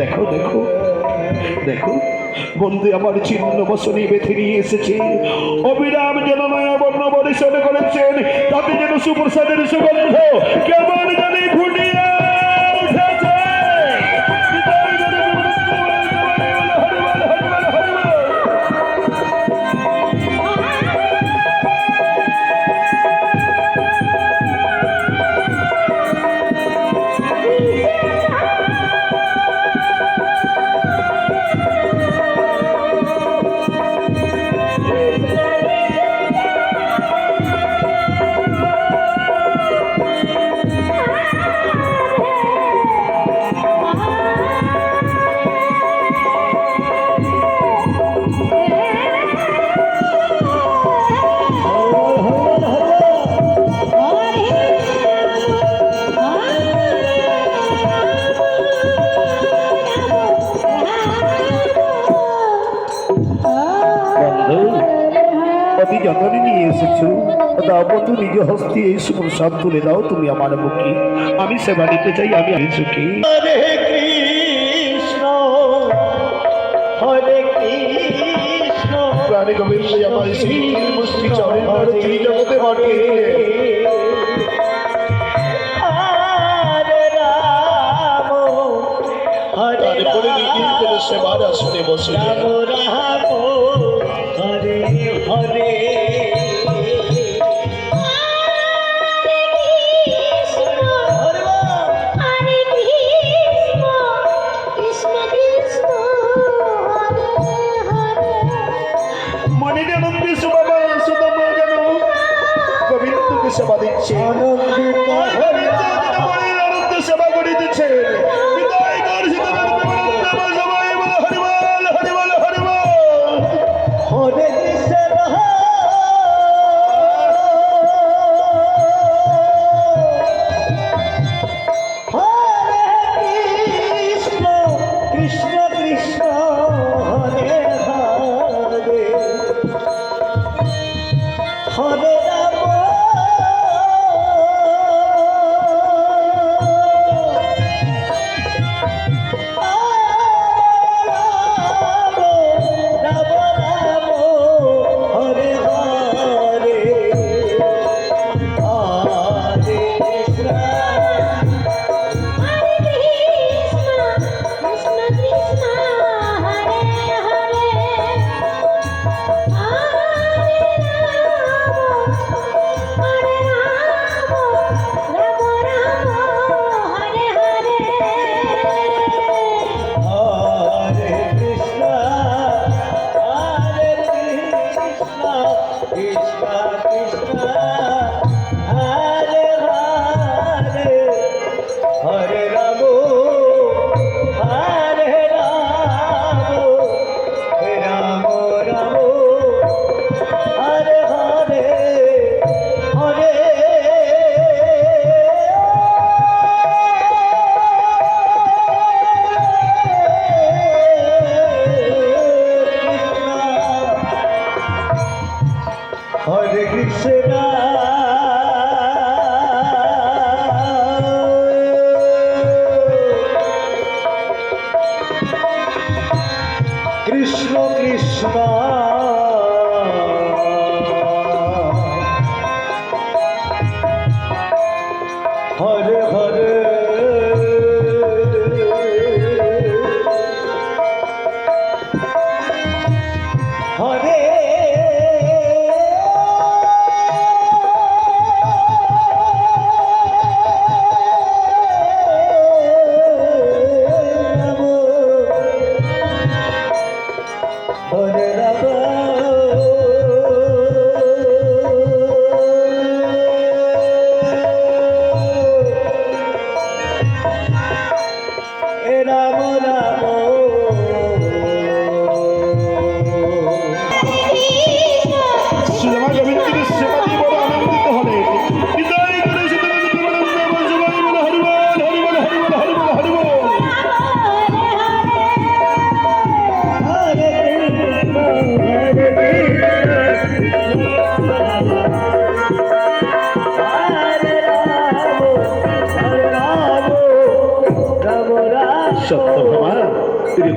দেখো দেখো দেখো বন্ধু আমার চিহ্ন বসনী বেঁধে নিয়ে এসেছে। অবিরাম যেন নয়া বর্ণ পরিশোধ করেছেন, তাতে যেন সুপ্রসাদের সুগন্ধ কেমন জানি ফুটিয়ে যতনে নিয়ে এসেছ। দাও বন্ধু নিজ হস্তে এই সুপ্রসাদ তুলে দাও তুমি আমার মুখে। আমি সেবা নিতে চাই আমি আমি সুখী হরে কৃষ্ণ হরে কৃষ্ণ। প্রাণী গোবিন্দ আমার শ্রী মুষ্টি চরণ ধরে জগতে দিলে হরে রাম হরে সেবার আসনে বসে। সেবা দিচ্ছে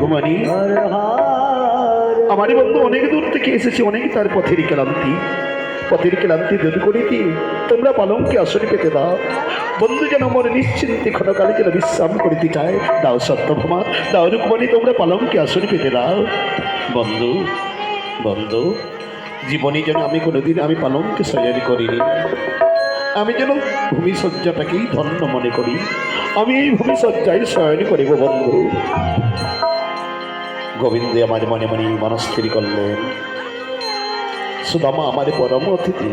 রঘুমানি হরে হরে আমার বন্ধু অনেক দূর থেকে এসেছে, অনেক তার পথের ক্লান্তি। পথের ক্লান্তি দূর করে দিয়ে তোমরা পালঙ্কে আসরে পেতে দাও। বন্ধু যেন মনে নিশ্চিন্তে ক্ষণকালে যেন বিশ্রাম করিতে চায় দাও সত্যভামা দাও রুকমানি তোমরা পালঙ্কে আসরে পেতে দাও। বন্ধু বন্ধু, জীবনে যেন আমি কোনোদিন আমি পালঙ্কে সজারি করিনি। আমি যেন ভূমিসজ্জাটাকেই ধন্য মনে করি। আমি এই ভূমিসজ্জায় শয়ন করিব বন্ধু। গোবিন্দ আমার মনে মনে মনস্থির করলেন। সুদামা আমার পরম অতিথি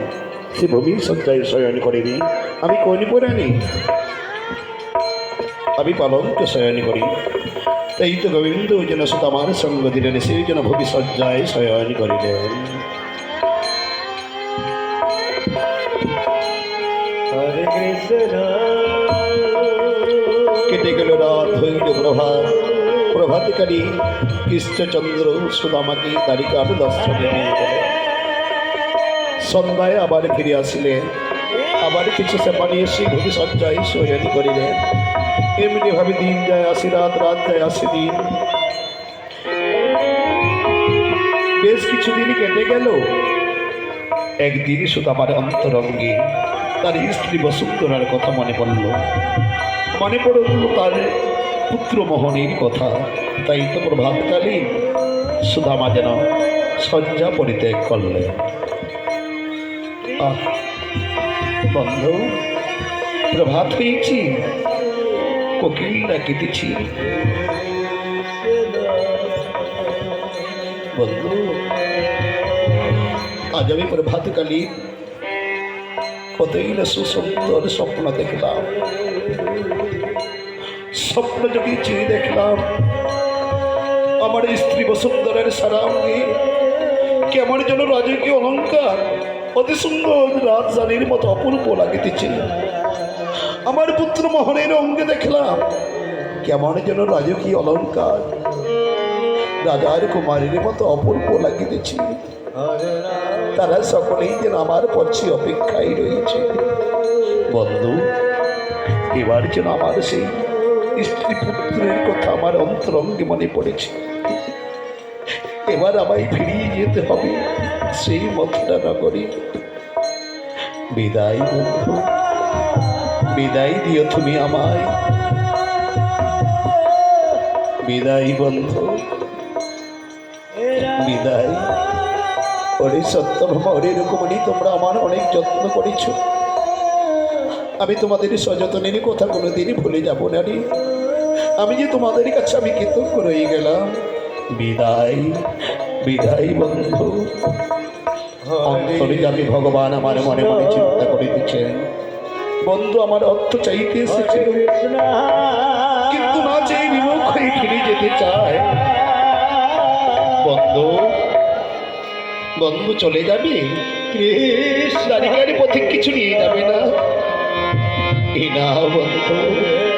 সে ভূমি সজ্জায় শয়ন করেনি আমি কনি পড়ানি আমি পালনকে শয়ন করি। তাই তো গোবিন্দ যেন সুদামার সঙ্গ দিলেন সেই যেন ভূমি সজ্জায় শয়ন করিলেন। কেটে গেল রাত হইল প্রভাত। প্রভাতকারী কৃষ্ণচন্দ্র সুদামাকে তারিকার দর্শনে নিয়ে গেল সন্ধ্যায় আবার ফিরে আসিলেন। আবার কিছু সেপানি এসে ঘুরি সজ্জায় সৈয়ানি করিলেন এমনি ভাবে দিন যায় আসি, রাত রাত যায় আসি দিন। বেশ কিছুদিন কেটে গেল। একদিন সুদামার অন্তরঙ্গে তার স্ত্রী বসুন্ধরার কথা মনে পড়ল। মনে পড়ল তার পুত্র মোহনের কথা। তাই তো প্রভাতকালীন সুদামা যেন শয্যা পরিত্যাগ করলেন বন্ধু, প্রভাত হয়েছি কোকিল ডাকিতেছি বন্ধু, আজ আমি প্রভাতকালীন কতই না সুসুন্দর স্বপ্ন দেখলাম। স্বপ্ন যদি চেয়ে দেখলাম। আমার স্ত্রী বসুন্ধরের সারা অঙ্গে কেমন যেন রাজকীয় অলঙ্কার অতি সুন্দর রাজধানীর মতো অপূর্ব লাগিতেছে। আমার পুত্র মোহনের অঙ্গে দেখলাম কেমন যেন রাজকীয় অলঙ্কার রাজার কুমারীর মতো অপূর্ব লাগিতেছে। তারা সকলেই যেন আমার পক্ষে অপেক্ষায় রয়েছে। বন্ধু, এবার যেন আমার সেই স্ত্রী পুত্রের কথা আমার অন্তরঙ্গে মনে পড়েছে। এবার আমায় ফিরিয়ে যেতে হবে সেই মথুরা নগরী। বিদায় বন্ধু, বিদায় দিও তুমি আমায়। বিদায় বন্ধু, বিদায়। ওরে সত্যভামা ওরে এরকমই তোমরা আমার অনেক যত্ন করেছ। আমি তোমাদের সযত্নের কথা কোনোদিনই ভুলে যাব না রে। আমি যে তোমাদের কাছে আমি কৃতজ্ঞ রয়ে গেলাম। বিদায় বিদায় বন্ধু। অন্তরে আমি ভগবান আমার মনে মনে চিন্তা করে দিচ্ছেন বন্ধু, আমার অর্থ চাইতে এসেছিল কিন্তু না বিমুখ হয়ে ফিরে যেতে চায়। বন্ধু বন্ধু, চলে যাবে? কৃষ্ণ পথে কিছু নিয়ে যাবে না। এই না বন্ধু।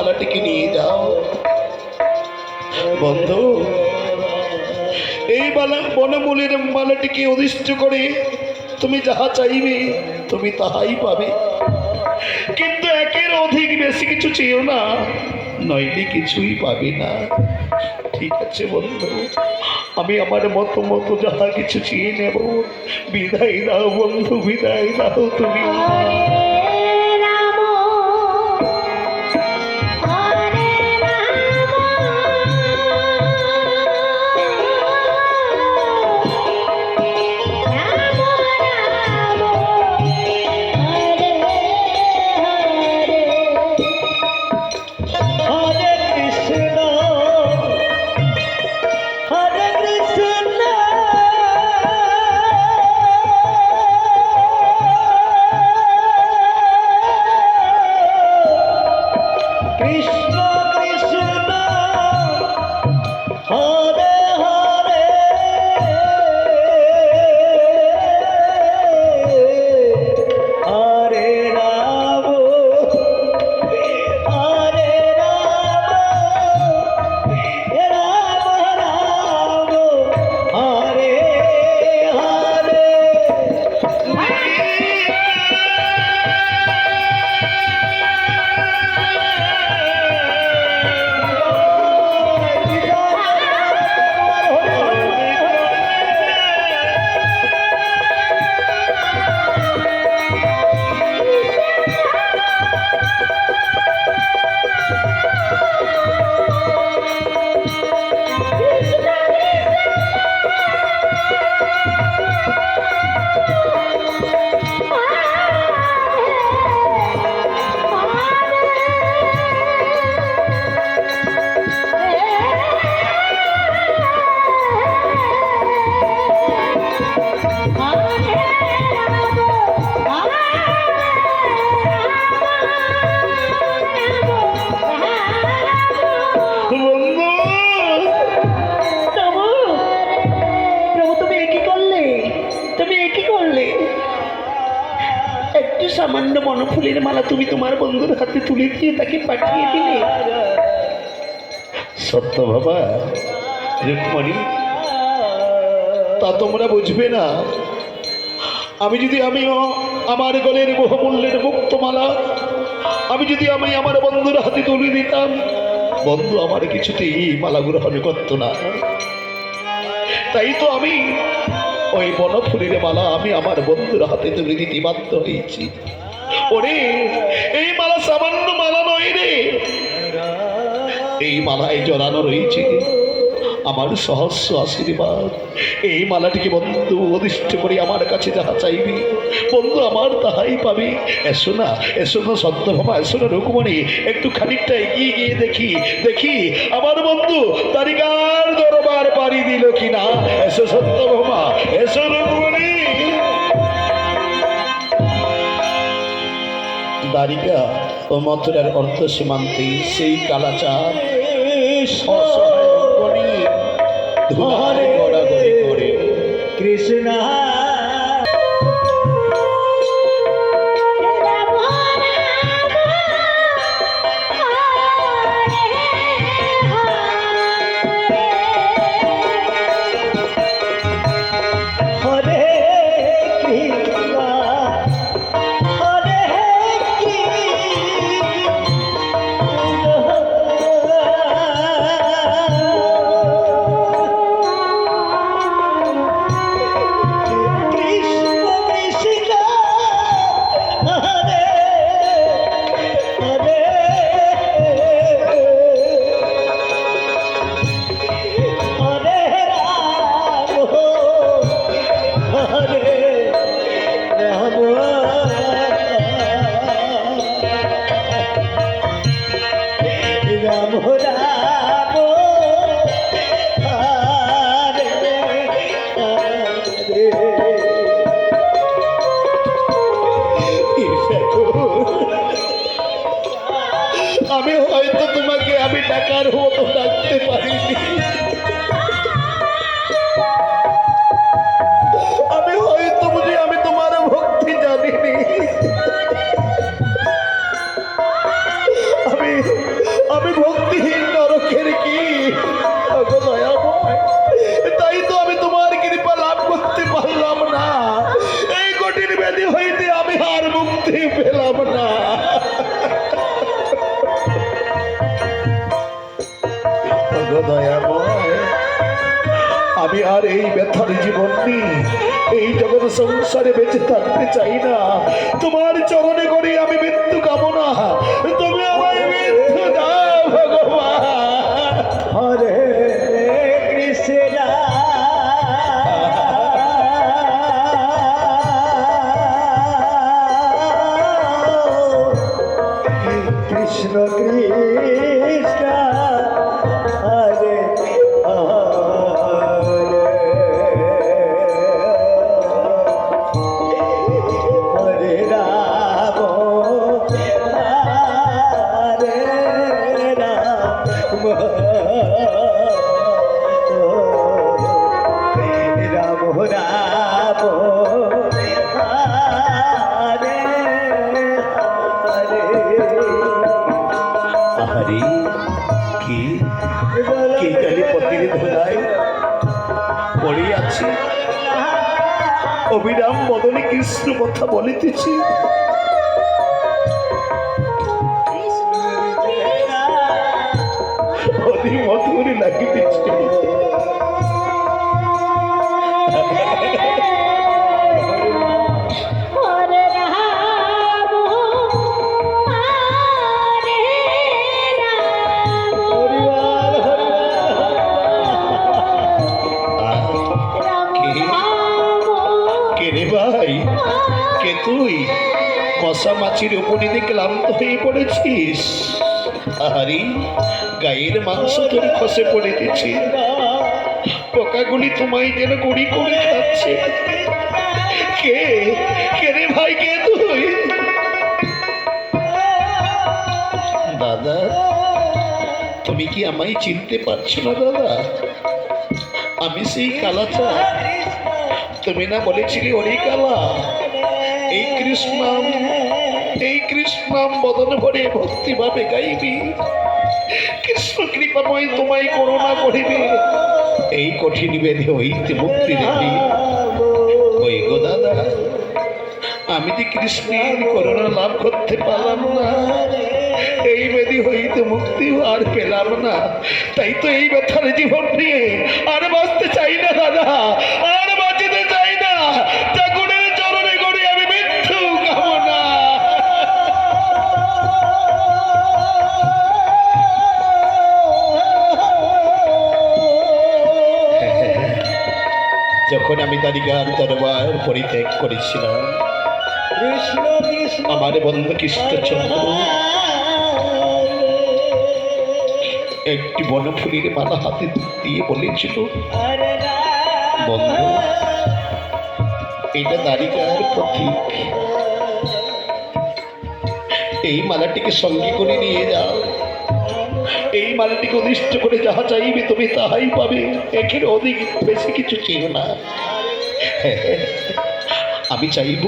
মালাটিকে নিয়ে যাও। বন্ধু, এই মালা বনমূলের মালাটিকে অধিষ্ঠ করে তুমি যাহা চাইবে, তুমি তাহাই পাবে। কিন্তু একের অধিক বেশি কিছু চেয়েও না, নইলে কিছুই পাবে না। ঠিক আছে বন্ধু, আমি আমার মতো মতো যাহা কিছু চেয়ে নেব। বিদায় দাও বন্ধু, বিদায় দাও তুমি। সত্য বাবা রুক্মণি তা তোমরা বুঝবে না। আমি যদি আমিও আমার গলের বহুমূল্যের মুক্তমালা, আমি যদি আমি আমার বন্ধুর হাতে তুলে দিতাম, বন্ধু আমার কিছুতেই মালা গ্রহণ করতো না। তাই তো আমি ওই বনফুলের মালা আমি আমার বন্ধুর হাতে তুলে দিতে বাধ্য হয়েছি। ওরে, এই মালা সামান্য মালা নয় রে। এই মালায় জড়ানো রয়েছে। আমার সহস্র আশীর্বাদ। এই মালাটিকে বন্ধু অধিষ্ঠ করে আমার কাছে যাহা চাইবি, বন্ধু আমার তাহাই পাবি। এসো না এসো না সত্যভামা এসো না রুকুমণি একটু খানিকটা এগিয়ে গিয়ে দেখি দেখি, আমার বন্ধু তারিকার দরবার পাড়ি দিল কিনা। এসো সত্যভামা এসো রুকুমণি দ্বারিকা ও মথুরার অর্থ সীমান্তে সেই কালাচার অসহায় ধরে কৃষ্ণ জীবন নিয়ে এই জগৎ সংসারে বেঁচে থাকতে চাই না। তোমার চরণে করে আমি মৃত্যু কামনা। তুমি আমায় মৃত্যু দাও, ভগবান। হরে কথা উপনিধি ক্লান্ত হয়ে পড়েছিস। আহারি, গায়ের মাংস তোর খসে পড়ে দিচ্ছে পোকাগুলি তোমায় যেন গুড়ি করে খাচ্ছে। কে কে রে ভাই, কে তুই? দাদা, তুমি কি আমায় চিনতে পারছ না, দাদা? আমি সেই কালাচা তুমি না বলেছিলে ওরে কালা। এই কৃষ্ণাম এই কৃষ্ণাম বদন ভরে ভক্তিভাবে গাইবি। কৃষ্ণ কৃপাময় তোমায় করুণা করিবে। এই কঠিন বেদে হইতে মুক্তি দেবে। ওই গো দাদা, আমি যে কৃষ্ণের করুণা লাভ করতে পারলাম না, এই বেদি হইতে মুক্তি আর পেলাম না। তাই তো এই ব্যথার জীবন নিয়ে আর বাঁচতে চাই না, দাদা। যখন আমি দারিকার দরবার পরিত্যাগ করেছিলাম। আমার বন্ধু কৃষ্ণচন্দ্র একটি বনফুলির মালা হাতে দিয়ে বলেছিল বন্ধু এটা দারিকার প্রতীক। এই মালাটিকে সঙ্গে করে নিয়ে যাও। এই অনিষ্ট করে যাহা চাইবে তুমি তাহাই পাবে। একের অধিক বেশি কিছু চেয়ে না। আমি চাইব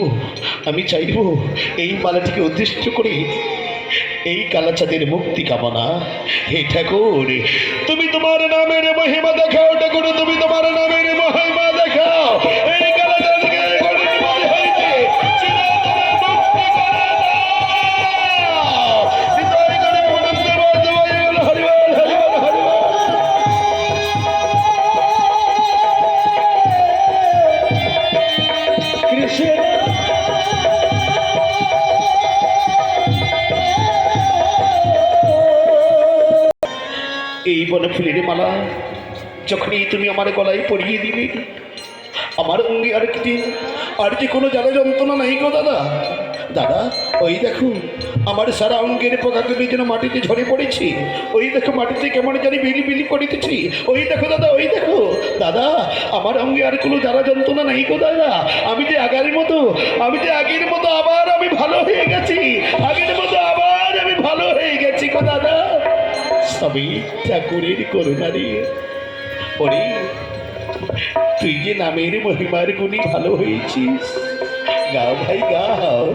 আমি চাইব এই মালাটিকে উদ্দেশ্য করে এই কালাচাঁদের মুক্তি কামনা। হে ঠাকুর, তুমি তোমার নামের মহিমা দেখাও ঠাকুর, তুমি তোমার বনে ফুলের মালা, যখনই তুমি আমার গলায় পরিয়ে দিলে আমার অঙ্গে আর কি আর যে কোনো জ্বালা যন্ত্রণা নাই গো দাদা। দাদা, ওই দেখো, আমার সারা অঙ্গের পোকাগুলি যেন মাটিতে ঝরে পড়েছি, ওই দেখো মাটিতে কেমন জানি বিলি বিলি করিতেছি। ওই দেখো দাদা, ওই দেখো, দাদা, আমার অঙ্গে আর কোনো জ্বালা যন্ত্রণা নাই গো দাদা। আমি যে আগের মতো, আমি যে আগের মতো আবার আমি ভালো হয়ে গেছি, আগের মতো আবার আমি ভালো হয়ে গেছি গো দাদা। সবই ঠাকুরের করুণা দিয়ে ওরে তুই যে নামের মহিমার গুণী ভালো হয়েছিস। গাও ভাই গাও।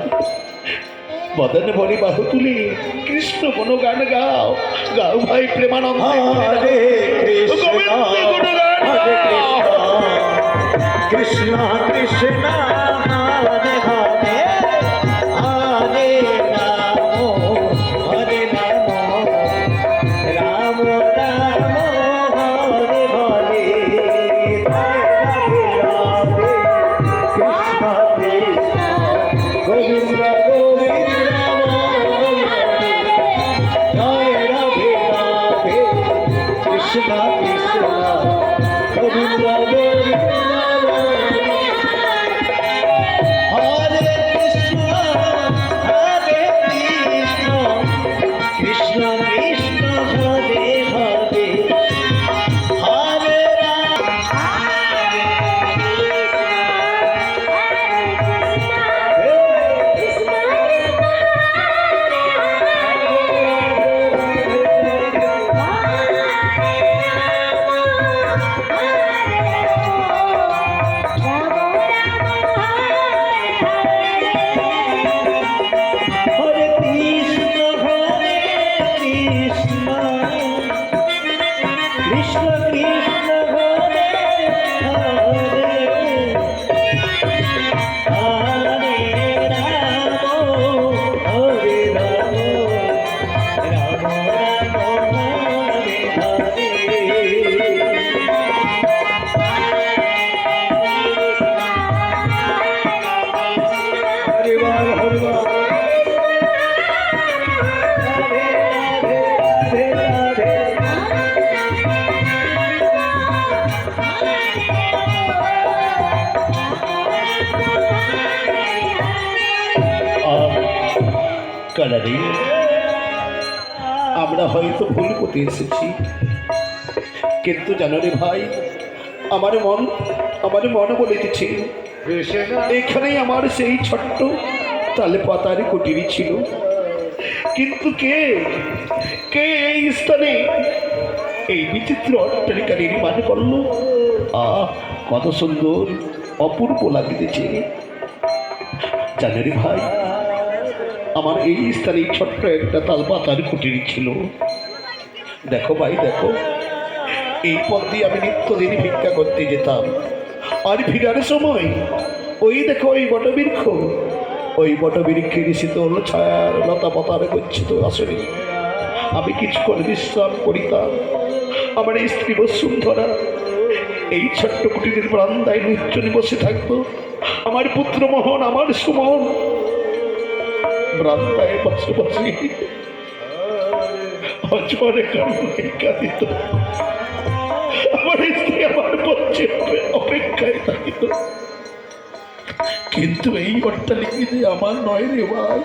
মদন ভরে বাহু তুলে কৃষ্ণ কোনো গান গাও। গাও ভাই প্রেমানন্দ হরে কৃষ্ণ কৃষ্ণ কৃষ্ণ। হয়তো ভুল করতে এসেছি। কিন্তু জানো রে ভাই, আমার মন আমার মন বলেছে এখানেই আমার সেই ছোট্ট তালে পাতার কুটিরি ছিল। কিন্তু কে কে এই স্থানে এই বিচিত্র অট্টালিকা নির্মাণ করল? আহ, কত সুন্দর, অপূর্ব লাগতেছে। জানেন ভাই আমার এই স্থানে ছোট্ট একটা তাল পাতার কুটির ছিল। দেখো ভাই, দেখো। এই পথ দিয়ে আমি নিত্যদিন ভিক্ষা করতে যেতাম। আর ফিরার সময় ওই দেখো, ওই বটবৃক্ষ ওই বটবৃক্ষের শীতল ছায়ার লতা পাতার গচ্ছিত আসলে আমি কিছুক্ষণ বিশ্রাম করিতাম। আমার স্ত্রী বসুন্ধরা, এই ছোট্ট কুটিরের বারান্দায় নির্জনে বসে থাকতো। আমার পুত্র মোহন আমার সুমন বসে বসে অজরে কান্না দিত আমার স্ত্রী আমার পক্ষে অপেক্ষায় থাকিত কিন্তু এই অট্টালিকা যে আমার নয় রে ভাই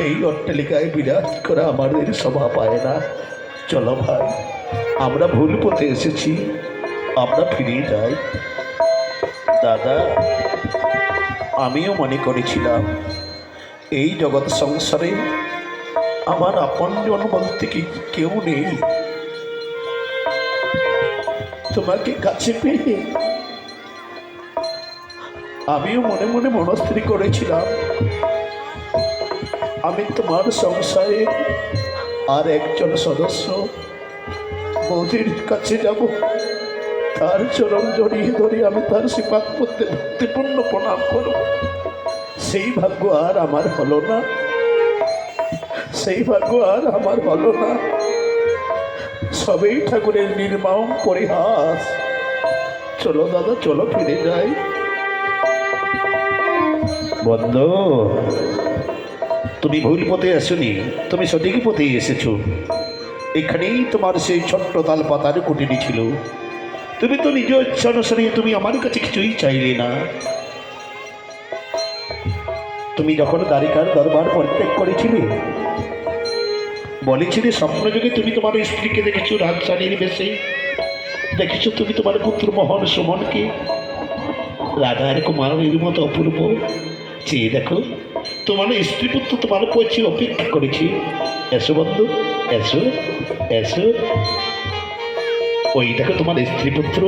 এই অট্টালিকায় বিরাট করা আমাদের সভা পায় না। চলো ভাই, আমরা ভুল পথে এসেছি। আমরা ফিরে যাই। দাদা, আমিও মনে করেছিলাম এই জগৎ সংসারে আমার আপনজন বলতে কি কেউ নেই। তোমাকে কাছে পেয়ে আমিও মনে মনে মনস্থির করেছিলাম। আমি তোমার সংসারে আর একজন সদস্য বৌদির কাছে যাব। তার চরণ জড়িয়ে ধরে আমি তার সেবা করতে ভক্তিপূর্ণ প্রণাম করব। সেই ভাগ্য আর আমার হলো না। সেই ভাগ্য আর আমার হলো না। সবেই ঠাকুরের নির্মাণ পরিহাস। চলো দাদা, চলো ফিরে যাই। বন্ধু, তুমি ভুল পথে আসনি, তুমি সঠিক পথে এসেছ। এখানেই তোমার সেই ছোট্ট তাল পাতার কুটিনি ছিল। তুমি তো নিজ ইচ্ছা অনুসারে তুমি আমার কাছে কিছুই চাইলে না। তুমি যখন দ্বারিকার দরবার পরিত্যাগ করেছিলে, বলেছিলে, স্বপ্নযোগে তুমি তোমার স্ত্রীকে দেখেছ রাজধানীর বেশে দেখেছ তুমি তোমার পুত্র মোহন সুমনকে। রাধার কুমারের মতো অপূর্ব। চেয়ে দেখো, তোমার স্ত্রী পুত্র তোমার পৌঁছে অপেক্ষা করেছি। এসো বন্ধু, এসো এসো। ওই দেখো তোমার স্ত্রী পুত্র।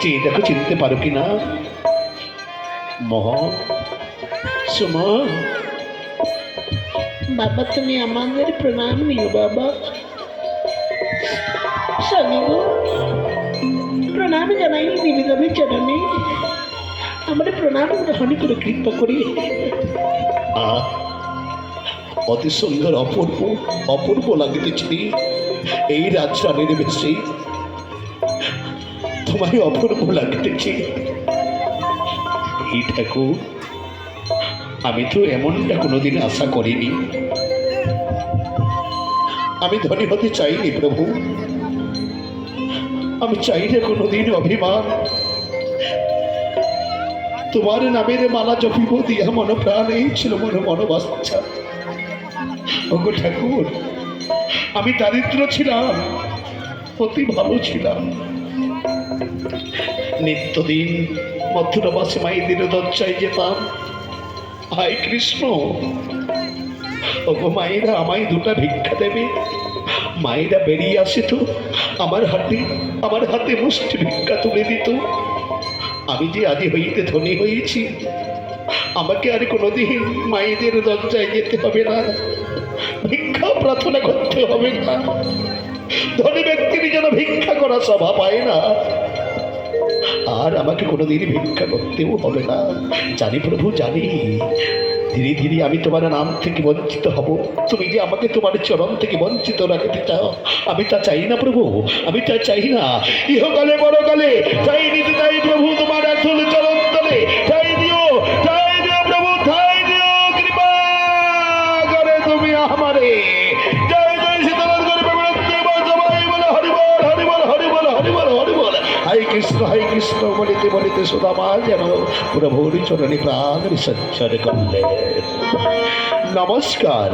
চেয়ে দেখো চিনতে পারো কি না মোহন সুমন বাবা, তুমি আমাদের প্রণাম নিও, বাবা। স্বামী প্রণাম জানাই নিবেদনের চরণে আমার প্রণাম গ্রহণ করে কৃপা করি। অতি সুন্দর, অপূর্ব অপূর্ব লাগিতেছি এই রাজরানীর বেশি তোমায় অপূর্ব লাগিতেছি এই ঠাকুর আমি তো এমনটা কোনোদিন আশা করিনি। আমি ধনী হতে চাইনি, প্রভু। আমি চাই না কোনোদিন অভিমান। তোমার নামের মালা জপিব দিয়া মন প্রাণ, এই ছিল মনে মনোবাচ্ছা ওগো ঠাকুর, আমি দারিদ্র ছিলাম, অতি ভালো ছিলাম। নিত্যদিন মথুরাবাসী মাইদের দরজায় যেতাম। হায় কৃষ্ণ। ওগো মায়েরা, আমায় দুটা ভিক্ষা দেবে। মায়েরা বেরিয়ে আসে তো, আমার হাতে আমার হাতে মুষ্টি ভিক্ষা তুলে দিত। আমি যে আদি হইতে ধনী হয়েছি, আমাকে আর কোনোদিন মায়েদের দরজায় যেতে হবে না। ভিক্ষা প্রার্থনা করতে হবে না। ধনী ব্যক্তির যেন ভিক্ষা করা সভা পায় না। আর আমাকে কোনোদিন ভিক্ষা করতেও হবে না। জানি প্রভু, জানি। ধীরে ধীরে আমি তোমার নাম থেকে বঞ্চিত হব। তুমি যে আমাকে তোমার চরণ থেকে বঞ্চিত রাখতে চাও, আমি তা চাই না প্রভু, আমি তা চাই না। ইহকালে বড়কালে চাই নিতে চাই প্রভু তোমার কৃষ্ণ বলিতে বলিতে সুদামা যেন প্রভুর চরণে প্রাণ সঞ্চার করলে। নমস্কার।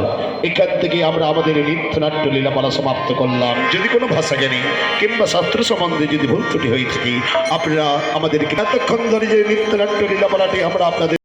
এখান থেকে আমরা আমাদের নৃত্যনাট্য লীলাপালা সমাপ্ত করলাম। যদি কোনো ভাষা জ্ঞানী কিংবা শাস্ত্র সম্বন্ধে যদি ভুল ত্রুটি হয়ে থাকে, আপনারা আমাদের এতক্ষণ ধরে যে নৃত্যনাট্য লীলাপালাটি আমরা আপনাদের